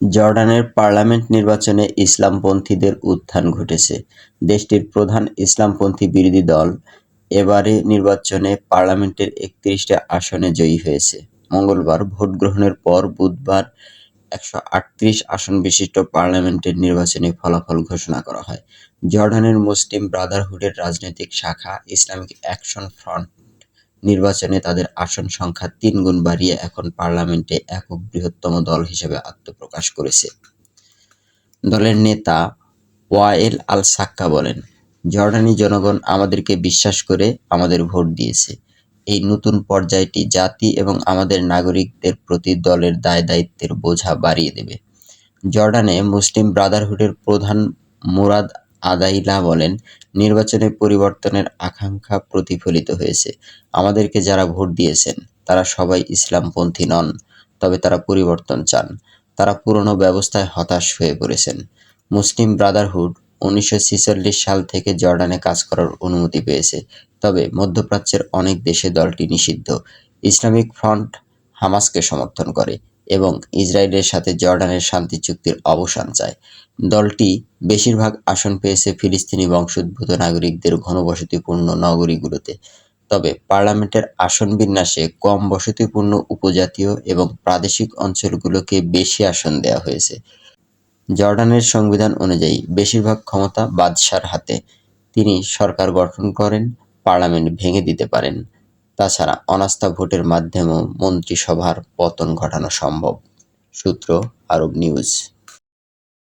জর্ডানের পার্লামেন্ট নির্বাচনে ইসলামপন্থীদের উত্থান ঘটেছে। দেশটির প্রধান ইসলামপন্থী বিরোধী দল এবারে নির্বাচনে পার্লামেন্টের একত্রিশটি আসনে জয়ী হয়েছে। মঙ্গলবার ভোট গ্রহণের পর বুধবার একশো আটত্রিশ আসন বিশিষ্ট পার্লামেন্টের নির্বাচনী ফলাফল ঘোষণা করা হয়। জর্ডানের মুসলিম ব্রাদারহুডের রাজনৈতিক শাখা ইসলামিক অ্যাকশন ফ্রন্ট নির্বাচনে তাদের আসন সংখ্যা তিন গুণ বাড়িয়ে এখন পার্লামেন্টে একক বৃহত্তম দল হিসেবে আত্মপ্রকাশ করেছে। দলের নেতা ওয়ায়েল আল সাক্কা বলেন, জর্ডানি জনগণ আমাদেরকে বিশ্বাস করে আমাদের ভোট দিয়েছে। এই নতুন পর্যায়টি জাতি এবং আমাদের নাগরিকদের প্রতি দলের দায় দায়িত্বের বোঝা বাড়িয়ে দেবে। জর্ডানে মুসলিম ব্রাদারহুডের প্রধান মুরাদ আদাইলা বলেন, নির্বাচনে পরিবর্তনের আকাঙ্ক্ষা প্রতিফলিত হয়েছে। আমাদেরকে যারা ভোট দিয়েছেন, তারা সবাই ইসলামপন্থী নন, তবে তারা পরিবর্তন চান। তারা পুরনো ব্যবস্থায় হতাশ হয়ে পড়েছেন। মুসলিম ব্রাদারহুড উনিশশো ছেচল্লিশ সাল থেকে জর্ডানে কাজ করার অনুমতি পেয়েছে, তবে মধ্যপ্রাচ্যের অনেক দেশে দলটি নিষিদ্ধ। ইসলামিক ফ্রন্ট হামাসকে সমর্থন করে। এবং ইসরায়েলের সাথে জর্ডানের শান্তি চুক্তির অবসান চায়। দলটি বেশিরভাগ আসন পেয়েছে ফিলিস্তিনি বংশোদ্ভূত নাগরিকদের ঘনবসতিপূর্ণ নগরীগুলোতে। তবে পার্লামেন্টের আসন বিন্যাসে কম বসতিপূর্ণ উপজাতীয় এবং প্রাদেশিক অঞ্চলগুলোকে বেশি আসন দেওয়া হয়েছে। জর্ডানের সংবিধান অনুযায়ী বেশিরভাগ ক্ষমতা বাদশার হাতে। তিনি সরকার গঠন করেন, পার্লামেন্ট ভেঙে দিতে পারেন। তাছাড়া অনাস্থা ভোটের মাধ্যমেও মন্ত্রিসভার পতন ঘটানো সম্ভব। সূত্র আরব নিউজ।